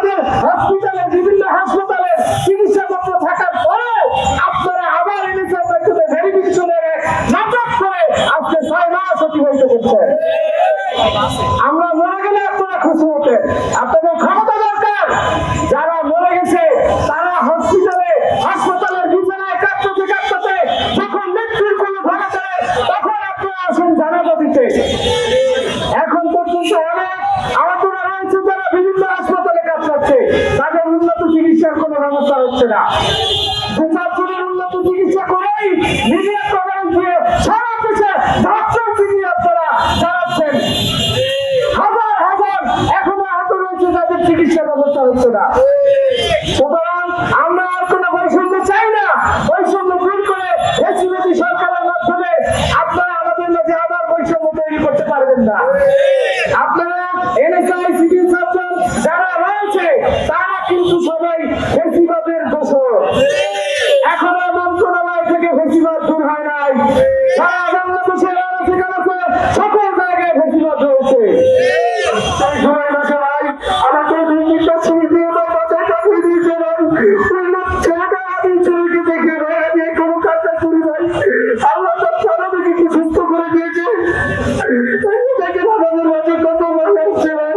আমাদের হসপিটালে, বিভিন্ন হাসপাতালে চিকিৎসাপত্র থাকার পরে আপনারা আবার এনএসএর মাধ্যমে ভেরিফিকেশনের নাটক করে আজকে ছয় মাস অতিবাহিত করছেন। ব্যবস্থা হচ্ছে না। আপনারা ব্যবস্থা হচ্ছে না। সুতরাং আমরা বৈষম্য চাই না। করে সরকারের আপনারা আমাদের আবার তৈরি করতে পারবেন না। আপনারা এনএসআই, সিভিল সার্জন ফেসিবাদের দোষর। এখনও মন্ত্রণালয় থেকে ফেসিবাদ দূর হয় নাই। সারা বাংলাদেশের সকল জায়গায় ফেসিবাদ রয়েছে। সেই সময় কি সুস্থ করে দিয়েছে? কত ভালো লাগছে ভাই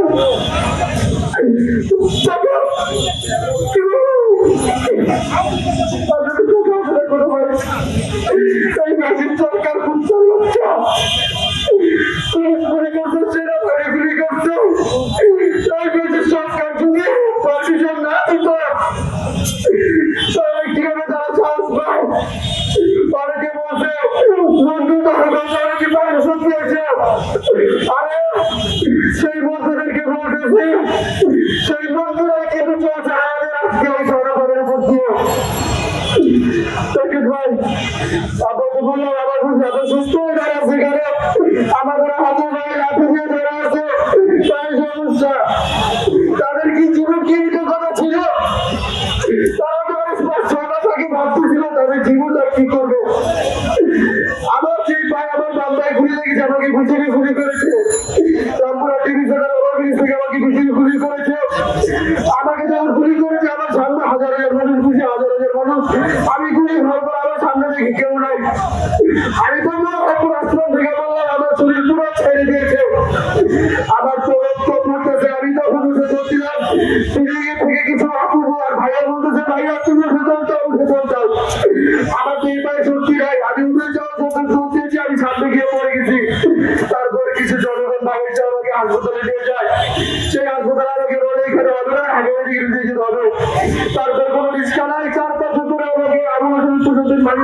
চাপা। আমাকে তো কাউকে কোনো ভাই এই মেশিন সরকার খুব চালাচ্ছে গুলি করছে সেরা তাই বন্ধু সেই বন্ধুদেরকে বলতেছি, সেই বন্ধুরা আমাদের হাতে কেউ নাই। আমি তো আসমান থেকে বললাম আমি তখন উঠে চলছিলাম আমি যাওয়ার আমি গেছি। তারপরে কিছু জনগণ বাহির যাওয়া আমাকে হাসপাতালে যায়। সেই হাসপাতালে আমাকে বলে আগে তারপর কোনো রিক্সা নাই, চার পাঁচ ধরে আমাকে আবু হাসন তুলতে মাঝে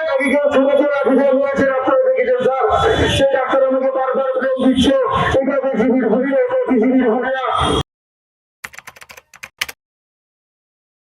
বিশ্ব এটা পৃথিবীর ঘুরে এটা পৃথিবীর ঘুরে